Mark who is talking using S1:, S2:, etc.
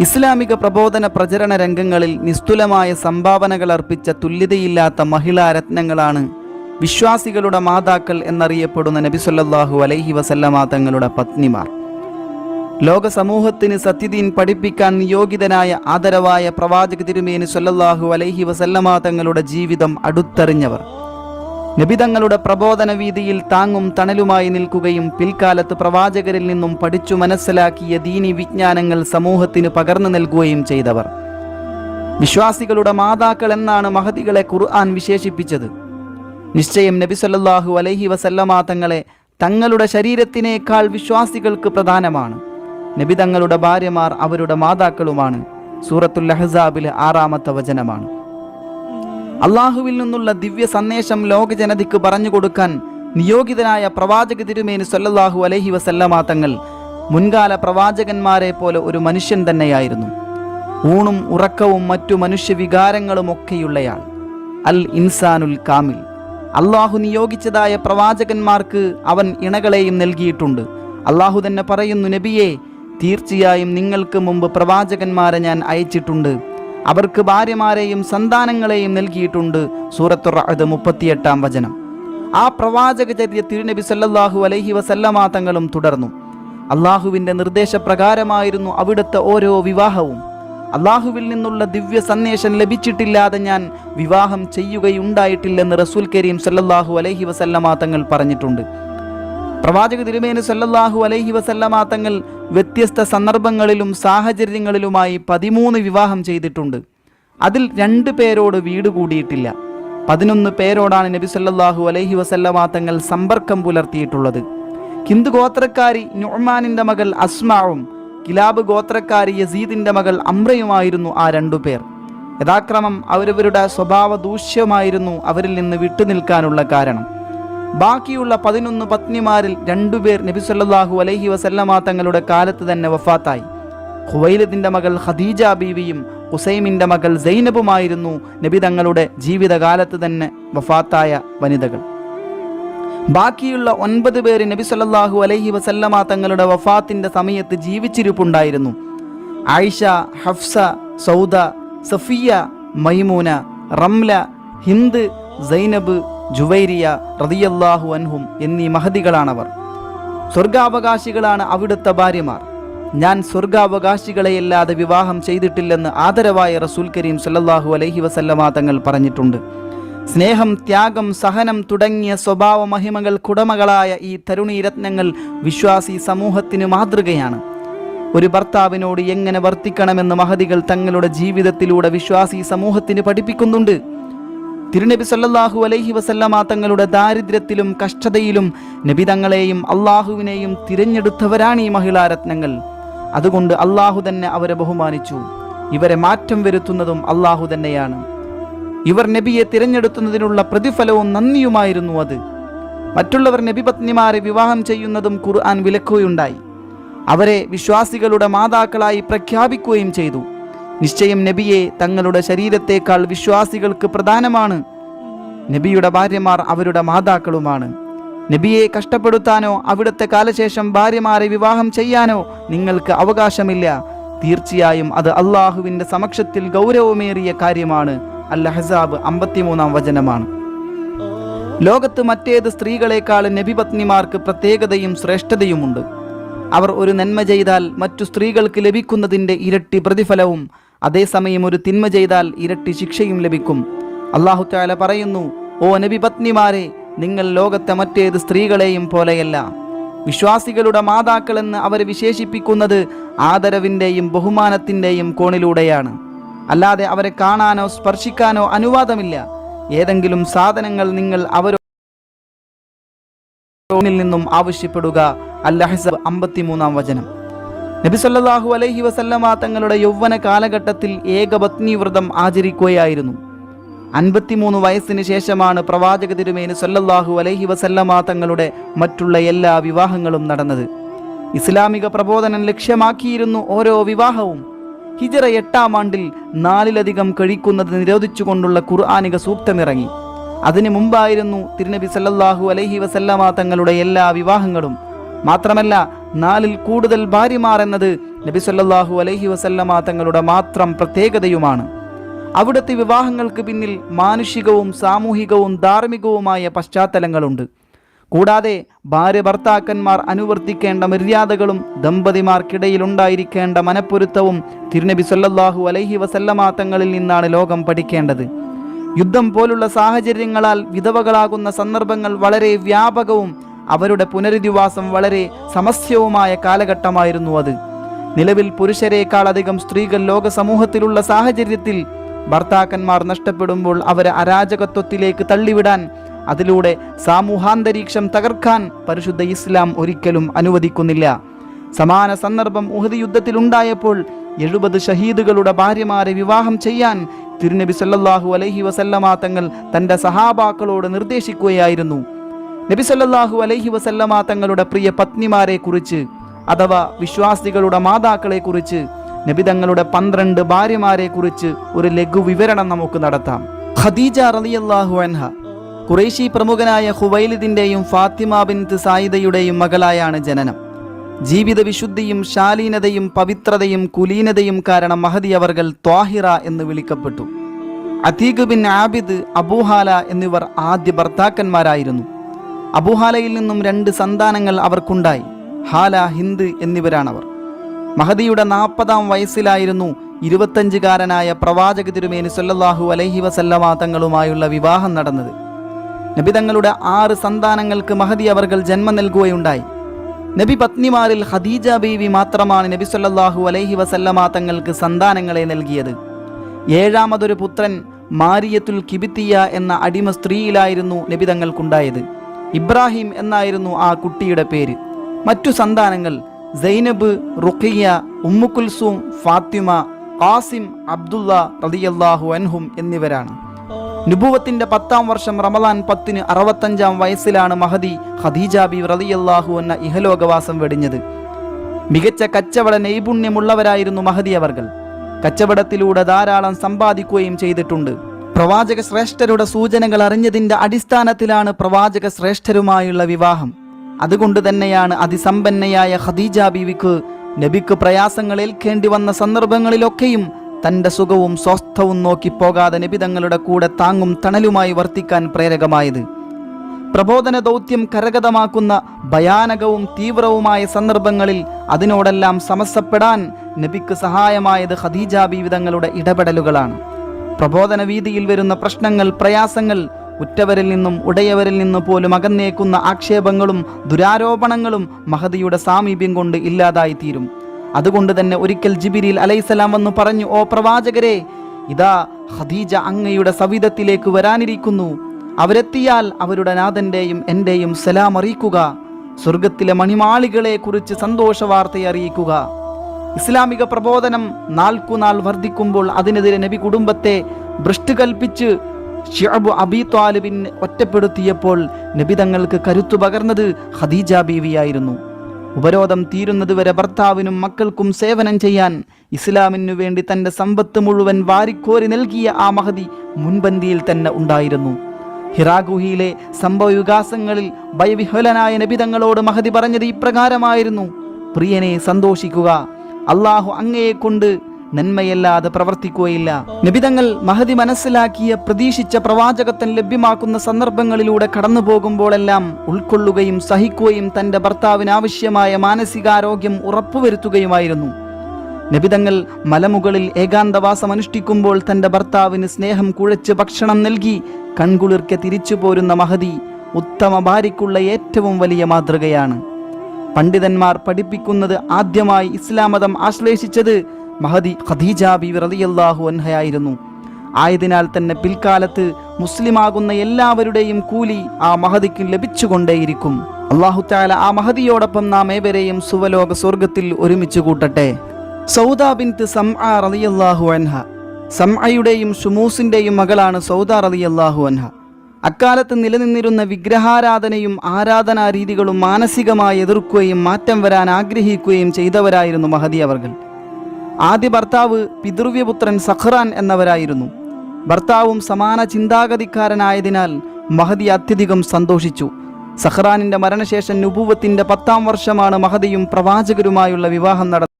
S1: ഇസ്ലാമിക പ്രബോധന പ്രചരണ രംഗങ്ങളിൽ നിസ്തുലമായ സംഭാവനകൾ അർപ്പിച്ച തുല്യതയില്ലാത്ത മഹിളാ രത്നങ്ങളാണ് വിശ്വാസികളുടെ മാതാക്കൾ എന്നറിയപ്പെടുന്ന നബിസൊല്ലാഹു അലൈഹി വസല്ലമാ തങ്ങളുടെ പത്നിമാർ. ലോക സമൂഹത്തിന് സത്യദീൻ പഠിപ്പിക്കാൻ നിയോഗിതനായ ആദരവായ പ്രവാചക തിരുമേനി സല്ലല്ലാഹു അലൈഹി വസല്ലമാ തങ്ങളുടെ ജീവിതം അടുത്തറിഞ്ഞവർ. നബിതങ്ങളുടെ പ്രബോധന വീതിയിൽ താങ്ങും തണലുമായി നിൽക്കുകയും പിൽക്കാലത്ത് പ്രവാചകരിൽ നിന്നും പഠിച്ചു മനസ്സിലാക്കിയ ദീനി വിജ്ഞാനങ്ങൾ സമൂഹത്തിന് പകർന്നു നൽകുകയും ചെയ്തവർ. വിശ്വാസികളുടെ മാതാക്കൾ എന്നാണ് മഹതികളെ ഖുർആൻ വിശേഷിപ്പിച്ചത്. നിശ്ചയം നബി സല്ലല്ലാഹു അലൈഹി വസല്ലമ തങ്ങളെ തങ്ങളുടെ ശരീരത്തിനേക്കാൾ വിശ്വാസികൾക്ക് പ്രധാനമാണ്. നബി തങ്ങളുടെ ഭാര്യമാർ അവരുടെ മാതാക്കളുമാണ്. സൂറത്തുൽ അഹ്സാബിലെ ആറാമത്തെ വചനമാണ്. അള്ളാഹുവിൽ നിന്നുള്ള ദിവ്യ സന്ദേശം ലോക ജനതയ്ക്ക് പറഞ്ഞു കൊടുക്കാൻ നിയോഗിതനായ പ്രവാചക തിരുമേനി സല്ലല്ലാഹു അലഹി വസല്ലമ തങ്ങൾ മുൻകാല പ്രവാചകന്മാരെ പോലെ ഒരു മനുഷ്യൻ തന്നെയായിരുന്നു. ഊണും ഉറക്കവും മറ്റു മനുഷ്യവികാരങ്ങളും ഒക്കെയുള്ളയാൾ. അൽ ഇൻസാനുൽ കാമിൽ. അള്ളാഹു നിയോഗിച്ചതായ പ്രവാചകന്മാർക്ക് അവൻ ഇണകളെയും നൽകിയിട്ടുണ്ട്. അള്ളാഹു തന്നെ പറയുന്നു നബിയെ തീർച്ചയായും നിങ്ങൾക്ക് മുമ്പ് പ്രവാചകന്മാരെ ഞാൻ അയച്ചിട്ടുണ്ട്. അവർക്ക് ഭാര്യമാരെയും സന്താനങ്ങളെയും നൽകിയിട്ടുണ്ട്. സൂറത്തുർ റഅദ് മുപ്പത്തിയെട്ടാം വചനം. ആ പ്രവാചക ചര്യ തിരുനബി സല്ലാഹു അലൈഹി വസല്ലമ തങ്ങളും തുടർന്നു. അള്ളാഹുവിന്റെ നിർദ്ദേശപ്രകാരമായിരുന്നു അവിടുത്തെ ഓരോ വിവാഹവും. അള്ളാഹുവിൽ നിന്നുള്ള ദിവ്യ സന്ദേശം ലഭിച്ചിട്ടില്ലാതെ ഞാൻ വിവാഹം ചെയ്യുകയുണ്ടായിട്ടില്ലെന്ന് റസൂൽ കരീം സല്ലാഹു അലൈഹി വസല്ലമ തങ്ങൾ പറഞ്ഞിട്ടുണ്ട്. പ്രവാചക തിരുമേനി സല്ലല്ലാഹു അലൈഹി വസല്ലമ തങ്ങൾ വ്യത്യസ്ത സന്ദർഭങ്ങളിലും സാഹചര്യങ്ങളിലുമായി പതിമൂന്ന് വിവാഹം ചെയ്തിട്ടുണ്ട്. അതിൽ രണ്ട് പേരോട് വീട് കൂടിയിട്ടില്ല. പതിനൊന്ന് പേരോടാണ് നബി സല്ലല്ലാഹു അലൈഹി വസല്ലമ തങ്ങൾ സമ്പർക്കം പുലർത്തിയിട്ടുള്ളത്. ഹിന്ദു ഗോത്രക്കാരി നുഹ്മാനിന്റെ മകൾ അസ്മാവും കിലാബ് ഗോത്രക്കാരി യസീദിന്റെ മകൾ അമ്രയുമായിരുന്നു ആ രണ്ടു പേർ. യഥാക്രമം അവരവരുടെ സ്വഭാവ ദൂഷ്യമായിരുന്നു അവരിൽ നിന്ന് വിട്ടുനിൽക്കാനുള്ള കാരണം. ബാക്കിയുള്ള പതിനൊന്ന് പത്നിമാരിൽ രണ്ടുപേർ നബി സല്ലല്ലാഹു അലൈഹി വസല്ലമ തങ്ങളുടെ കാലത്ത് തന്നെ വഫാത്തായി. ഖുവൈലദിന്റെ മകൾ ഖദീജ ബീവിയും ഹുസൈമിന്റെ മകൾ സൈനബുമായിരുന്നു നബി തങ്ങളുടെ ജീവിതകാലത്ത് തന്നെ വഫാത്തായ വനിതകൾ. ബാക്കിയുള്ള ഒൻപത് പേര് നബി സല്ലല്ലാഹു അലൈഹി വസല്ലമ തങ്ങളുടെ വഫാത്തിന്റെ സമയത്ത് ജീവിച്ചിരിപ്പുണ്ടായിരുന്നു. ആയിഷ ഹഫ്സ സൗദ സഫിയ മൈമൂന റംല ഹിന്ദ് സൈനബ് ജുവൈരിയ റതിയല്ലാഹു അൻഹും എന്നീ മഹതികളാണവർ. സ്വർഗാവകാശികളാണ് അവിടുത്തെ ഭാര്യമാർ. ഞാൻ സ്വർഗാവകാശികളെയല്ലാതെ വിവാഹം ചെയ്തിട്ടില്ലെന്ന് ആദരവായ റസൂൽ കരീം സല്ലാഹു അലൈഹി വസല്ലമാ തങ്ങൾ പറഞ്ഞിട്ടുണ്ട്. സ്നേഹം ത്യാഗം സഹനം തുടങ്ങിയ സ്വഭാവ മഹിമകൾ കുടമകളായ ഈ തരുണീരത്നങ്ങൾ വിശ്വാസി സമൂഹത്തിന് മാതൃകയാണ്. ഒരു ഭർത്താവിനോട് എങ്ങനെ വർത്തിക്കണമെന്ന് മഹതികൾ തങ്ങളുടെ ജീവിതത്തിലൂടെ വിശ്വാസി സമൂഹത്തിന് പഠിപ്പിക്കുന്നുണ്ട്? തിരുനബി സല്ലാഹു അലൈഹി വസല്ലമ തങ്ങളുടെ ദാരിദ്ര്യത്തിലും കഷ്ടതയിലും നബി തങ്ങളെയും അള്ളാഹുവിനെയും തിരഞ്ഞെടുത്തവരാണ് ഈ മഹിളാരത്നങ്ങൾ. അതുകൊണ്ട് അള്ളാഹു തന്നെ അവരെ ബഹുമാനിച്ചു. ഇവരെ മാറ്റം വരുത്തുന്നതും അള്ളാഹു തന്നെയാണ്. ഇവർ നബിയെ തിരഞ്ഞെടുത്തുന്നതിനുള്ള പ്രതിഫലവും നന്ദിയുമായിരുന്നു അത്. മറ്റുള്ളവർ നബി പത്നിമാരെ വിവാഹം ചെയ്യുന്നതും ഖുർആൻ വിലക്കുകയുണ്ടായി. അവരെ വിശ്വാസികളുടെ മാതാക്കളായി പ്രഖ്യാപിക്കുകയും ചെയ്തു. നിശ്ചയം നബിയെ തങ്ങളുടെ ശരീരത്തേക്കാൾ വിശ്വാസികൾക്ക് പ്രധാനമാണ്. നബിയുടെ ഭാര്യമാർ അവരുടെ മാതാക്കളുമാണ്. നബിയെ കഷ്ടപ്പെടുത്താനോ അവിടുത്തെ കാലശേഷം ഭാര്യമാരെ വിവാഹം ചെയ്യാനോ നിങ്ങൾക്ക് അവകാശമില്ല. തീർച്ചയായും അത് അള്ളാഹുവിന്റെ സമക്ഷത്തിൽ ഗൗരവമേറിയ കാര്യമാണ്. അൽ ഹസാബ് അമ്പത്തിമൂന്നാം വചനമാണ്. ലോകത്ത് മറ്റേത് സ്ത്രീകളെക്കാൾ നബിപത്നിമാർക്ക് പ്രത്യേകതയും ശ്രേഷ്ഠതയുമുണ്ട്. അവർ ഒരു നന്മ ചെയ്താൽ മറ്റു സ്ത്രീകൾക്ക് ലഭിക്കുന്നതിന്റെ ഇരട്ടി പ്രതിഫലവും അതേസമയം ഒരു തിന്മ ചെയ്താൽ ഇരട്ടി ശിക്ഷയും ലഭിക്കും. അള്ളാഹു താല പറയുന്നു ഓ നബി പത്നിമാരെ നിങ്ങൾ ലോകത്തെ മറ്റേത് സ്ത്രീകളെയും പോലെയല്ല. വിശ്വാസികളുടെ മാതാക്കളെന്ന് അവരെ വിശേഷിപ്പിക്കുന്നത് ആദരവിന്റെയും ബഹുമാനത്തിന്റെയും കോണിലൂടെയാണ്. അല്ലാതെ അവരെ കാണാനോ സ്പർശിക്കാനോ അനുവാദമില്ല. ഏതെങ്കിലും സാധനങ്ങൾ നിങ്ങൾ അവരോണിൽ നിന്നും ആവശ്യപ്പെടുക. അല്ലഹസബ് അമ്പത്തിമൂന്നാം വചനം. നബി സല്ലല്ലാഹു അലൈഹി വസല്ലമ തങ്ങളുടെ യൗവന കാലഘട്ടത്തിൽ ഏകപത്നി വ്രതം ആചരിക്കുകയായിരുന്നു. അൻപത്തിമൂന്ന് വയസ്സിന് ശേഷമാണ് പ്രവാചക തിരുമേന് സല്ലല്ലാഹു അലൈഹി വസല്ലമ തങ്ങളുടെ മറ്റുള്ള എല്ലാ വിവാഹങ്ങളും നടന്നത്. ഇസ്ലാമിക പ്രബോധനം ലക്ഷ്യമാക്കിയിരുന്നു ഓരോ വിവാഹവും. ഹിജറ എട്ടാം ആണ്ടിൽ നാലിലധികം കഴിക്കുന്നത് നിരോധിച്ചുകൊണ്ടുള്ള ഖുർആാനിക സൂക്തമിറങ്ങി. അതിനു മുമ്പായിരുന്നു തിരുനബി സല്ലല്ലാഹു അലൈഹി വസല്ലമ തങ്ങളുടെ എല്ലാ വിവാഹങ്ങളും. മാത്രമല്ല നാലിൽ കൂടുതൽ ഭാര്യമാർ എന്നത് നബി സല്ലല്ലാഹു അലൈഹി വസല്ലമ തങ്ങളുടെ മാത്രം പ്രത്യേകതയുമാണ്. അവിടുത്തെ വിവാഹങ്ങൾക്ക് പിന്നിൽ മാനുഷികവും സാമൂഹികവും ധാർമ്മികവുമായ പശ്ചാത്തലങ്ങളുണ്ട്. കൂടാതെ ഭാര്യ ഭർത്താക്കന്മാർ അനുവർത്തിക്കേണ്ട മര്യാദകളും ദമ്പതിമാർക്കിടയിൽ ഉണ്ടായിരിക്കേണ്ട മനപ്പൊരുത്തവും തിരുനബി സല്ലല്ലാഹു അലൈഹി വസല്ലമ തങ്ങളിൽ നിന്നാണ് ലോകം പഠിക്കേണ്ടത്. യുദ്ധം പോലുള്ള സാഹചര്യങ്ങളാൽ വിധവകളാകുന്ന സന്ദർഭങ്ങൾ വളരെ വ്യാപകവും അവരുടെ പുനരധിവാസം വളരെ സമസ്യവുമായ കാലഘട്ടമായിരുന്നു അത്. നിലവിൽ പുരുഷരേക്കാൾ അധികം സ്ത്രീകൾ ലോക സമൂഹത്തിലുള്ള സാഹചര്യത്തിൽ ഭർത്താക്കന്മാർ നഷ്ടപ്പെടുമ്പോൾ അവരെ അരാജകത്വത്തിലേക്ക് തള്ളിവിടാൻ അതിലൂടെ സാമൂഹാന്തരീക്ഷം തകർക്കാൻ പരിശുദ്ധ ഇസ്ലാം ഒരിക്കലും അനുവദിക്കുന്നില്ല. സമാന സന്ദർഭം ഉഹദ് യുദ്ധത്തിലുണ്ടായപ്പോൾ എഴുപത് ഷഹീദുകളുടെ ഭാര്യമാരെ വിവാഹം ചെയ്യാൻ തിരുനബി സല്ലാഹു അലഹി വസല്ലമ തങ്ങൾ തന്റെ സഹാബാക്കളോട് നിർദ്ദേശിക്കുകയായിരുന്നു. നബി സല്ലല്ലാഹു അലൈഹി വസല്ലമ തങ്ങളുടെ പ്രിയ പത്നിമാരെ കുറിച്ച് അഥവാ വിശ്വാസികളുടെ മാതാക്കളെ കുറിച്ച് നബി തങ്ങളുടെ പന്ത്രണ്ട് ഭാര്യമാരെ കുറിച്ച് ഒരു ലഘു വിവരണം നമുക്ക് നടത്താം. ഖദീജ റളിയല്ലാഹു അൻഹ കുറേശി പ്രമുഖനായ ഹുവൈലിദിന്റെയും ഫാത്തിമ ബിൻത്ത് സായിദയുടെയും മകളായാണ് ജനനം. ജീവിത വിശുദ്ധിയും ശാലീനതയും പവിത്രതയും കുലീനതയും കാരണം മഹദി അവർകൾ ത്വാഹിറ എന്ന് വിളിക്കപ്പെട്ടു. അതീഖ് ബിൻ ആബിദ് അബൂഹാല എന്നിവർ ആദ്യ ഭർത്താക്കന്മാരായിരുന്നു. അബൂഹാലയിൽ നിന്നും രണ്ട് സന്താനങ്ങൾ അവർക്കുണ്ടായി. ഹാല ഹിന്ദ് എന്നിവരാണവർ. മഹദിയുടെ നാൽപ്പതാം വയസ്സിലായിരുന്നു ഇരുപത്തഞ്ചുകാരനായ പ്രവാചക തിരുമേനി സല്ലല്ലാഹു അലൈഹി വസല്ലമ തങ്ങളുമായുള്ള വിവാഹം നടന്നത്. നബി തങ്ങളുടെ ആറ് സന്താനങ്ങൾക്ക് മഹദി അവർകൾ ജന്മം നൽകുകയുണ്ടായി. നബി പത്നിമാരിൽ ഖദീജ ബീവി മാത്രമാണ് നബി സല്ലല്ലാഹു അലൈഹി വസല്ലമാ തങ്ങൾക്ക് സന്താനങ്ങളെ നൽകിയത്. ഏഴാമതൊരു പുത്രൻ മാരിയത്തുൽ കിബിത്തിയ എന്ന അടിമ സ്ത്രീയിലായിരുന്നു നബി തങ്ങൾക്കുണ്ടായത്. ഇബ്രാഹിം എന്നായിരുന്നു ആ കുട്ടിയുടെ പേര്. മറ്റു സന്താനങ്ങൾ Zainab Ruqayya Umm Kulthum Fatima Qasim Abdullah റതിയല്ലാഹു അൻഹും എന്നിവരാണ്. നുബുവത്തിന്റെ പത്താം വർഷം റമദാൻ പത്തിന് അറുപത്തഞ്ചാം വയസ്സിലാണ് മഹദി ഖദീജ റതിയല്ലാഹു എന്ന ഇഹലോകവാസം വെടിഞ്ഞത്. മികച്ച കച്ചവട നൈപുണ്യമുള്ളവരായിരുന്നു മഹദി അവർകൾ. കച്ചവടത്തിലൂടെ ധാരാളം സമ്പാദിക്കുകയും ചെയ്തിട്ടുണ്ട്. പ്രവാചക ശ്രേഷ്ഠരുടെ സൂചനകൾ അറിഞ്ഞതിന്റെ അടിസ്ഥാനത്തിലാണ് പ്രവാചക ശ്രേഷ്ഠരുമായുള്ള വിവാഹം. അതുകൊണ്ട് തന്നെയാണ് അതിസമ്പന്നയായ ഖദീജ ബിവിക്ക് നബിക്ക് പ്രയാസങ്ങൾ ഏൽക്കേണ്ടി വന്ന സന്ദർഭങ്ങളിലൊക്കെയും തന്റെ സുഖവും സ്വസ്ഥവും നോക്കി പോകാതെ നബി തങ്ങളുടെ കൂടെ താങ്ങും തണലുമായി വർത്തിക്കാൻ പ്രേരകമായത്. പ്രബോധന ദൗത്യം കരഗതമാക്കുന്ന ഭയാനകവും തീവ്രവുമായ സന്ദർഭങ്ങളിൽ അതിനോടെല്ലാം സമസപ്പെടാൻ നബിക്ക് സഹായമായത് ഖദീജ ബീവിതങ്ങളുടെ ഇടപെടലുകളാണ്. പ്രബോധന വീതിയിൽ വരുന്ന പ്രശ്നങ്ങൾ പ്രയാസങ്ങൾ ഉറ്റവരിൽ നിന്നും ഉടയവരിൽ നിന്ന് പോലും അകന്നേക്കുന്ന ആക്ഷേപങ്ങളും ദുരാരോപണങ്ങളും മഹദിയുടെ സാമീപ്യം കൊണ്ട് ഇല്ലാതായി തീരും അതുകൊണ്ട് തന്നെ ഒരിക്കൽ ജിബിരിൽ അലൈസലാം വന്നു പറഞ്ഞു ഓ പ്രവാചകരെ ഇതാ ഖദീജ അങ്ങയുടെ സവിധത്തിലേക്ക് വരാനിരിക്കുന്നു. അവരെത്തിയാൽ അവരുടെ നാഥന്റെയും എന്റെയും സലാം അറിയിക്കുക സ്വർഗത്തിലെ മണിമാളികളെ കുറിച്ച് സന്തോഷ വാർത്തയെ അറിയിക്കുക ഇസ്ലാമിക പ്രബോധനം നാൾക്കുനാൾ വർദ്ധിക്കുമ്പോൾ അതിനെതിരെ നബി കുടുംബത്തെ ഭ്രഷ്ട് കൽപ്പിച്ച് ഷിഅബ് അബി ത്വാലിബിൻ ഒറ്റപ്പെടുത്തിയപ്പോൾ നബി തങ്ങൾക്ക് കരുത്തു പകർന്നത് ഖദീജ ബീവിയായിരുന്നു. ഉപരോധം തീരുന്നതുവരെ ഭർത്താവിനും മക്കൾക്കും സേവനം ചെയ്യാൻ ഇസ്ലാമിനു വേണ്ടി തന്റെ സമ്പത്ത് മുഴുവൻ വാരിക്കോരി നൽകിയ ആ മഹതി മുൻപന്തിയിൽ തന്നെ ഉണ്ടായിരുന്നു. ഹിറാഗുഹിയിലെ സംഭവവികാസങ്ങളിൽ ഭയവിഹ്വലനായ നബി തങ്ങളോട് മഹദി പറഞ്ഞത് ഇപ്രകാരമായിരുന്നു. പ്രിയനെ സന്തോഷിക്കുക അള്ളാഹു അങ്ങയെ കൊണ്ട് നന്മയല്ലാതെ പ്രവർത്തിക്കുകയില്ല. നിബിതങ്ങൾ മഹതി മനസ്സിലാക്കിയ പ്രതീക്ഷിച്ച പ്രവാചകത്വം ലഭ്യമാക്കുന്ന സന്ദർഭങ്ങളിലൂടെ കടന്നു പോകുമ്പോഴെല്ലാം ഉൾക്കൊള്ളുകയും സഹിക്കുകയും തന്റെ ഭർത്താവിന് ആവശ്യമായ മാനസികാരോഗ്യം ഉറപ്പുവരുത്തുകയുമായിരുന്നു. നബിതങ്ങൾ മലമുകളിൽ ഏകാന്തവാസം അനുഷ്ഠിക്കുമ്പോൾ തന്റെ ഭർത്താവിന് സ്നേഹം കുഴച്ച് ഭക്ഷണം നൽകി കൺകുളിർക്കെ തിരിച്ചു പോരുന്ന മഹതി ഉത്തമ ഭാര്യയ്ക്കുള്ള ഏറ്റവും വലിയ മാതൃകയാണ്. പണ്ഡിതന്മാർ പഠിപ്പിക്കുന്നത് ആദ്യമായി ഇസ്ലാം മതം ആശ്ലേഷിച്ചത് മഹദി ഖദീജ ബിവി റളിയല്ലാഹു അൻഹയായിരുന്നു. ആയതിനാൽ തന്നെ പിൽക്കാലത്ത് മുസ്ലിമാകുന്ന എല്ലാവരുടെയും കൂലി ആ മഹദിക്ക് ലഭിച്ചുകൊണ്ടേയിരിക്കും. അള്ളാഹുത്താല ആ മഹദിയോടൊപ്പം നാം ഏവരെയും സുവലോക സ്വർഗത്തിൽ ഒരുമിച്ച് കൂട്ടട്ടെ. സൗദ ബിൻത്ത് സംആ റളിയല്ലാഹു അൻഹ. സംഅയുടെയും ഷുമൂസിന്റെയും മകളാണ് സൗദ റളിയല്ലാഹു അൻഹ. അക്കാലത്ത് നിലനിന്നിരുന്ന വിഗ്രഹാരാധനയും ആരാധനാ രീതികളും മാനസികമായി എതിർക്കുകയും മാറ്റം വരാൻ ആഗ്രഹിക്കുകയും ചെയ്തവരായിരുന്നു മഹദി അവർകൾ. ആദ്യ ഭർത്താവ് പിതൃവ്യപുത്രൻ സഖ്റാൻ എന്നവരായിരുന്നു. ഭർത്താവും സമാന ചിന്താഗതിക്കാരനായതിനാൽ മഹദി അത്യധികം സന്തോഷിച്ചു. സഹ്റാനിന്റെ മരണശേഷം നുപൂവത്തിന്റെ പത്താം വർഷമാണ് മഹദിയും പ്രവാചകരുമായുള്ള വിവാഹം നടന്നത്.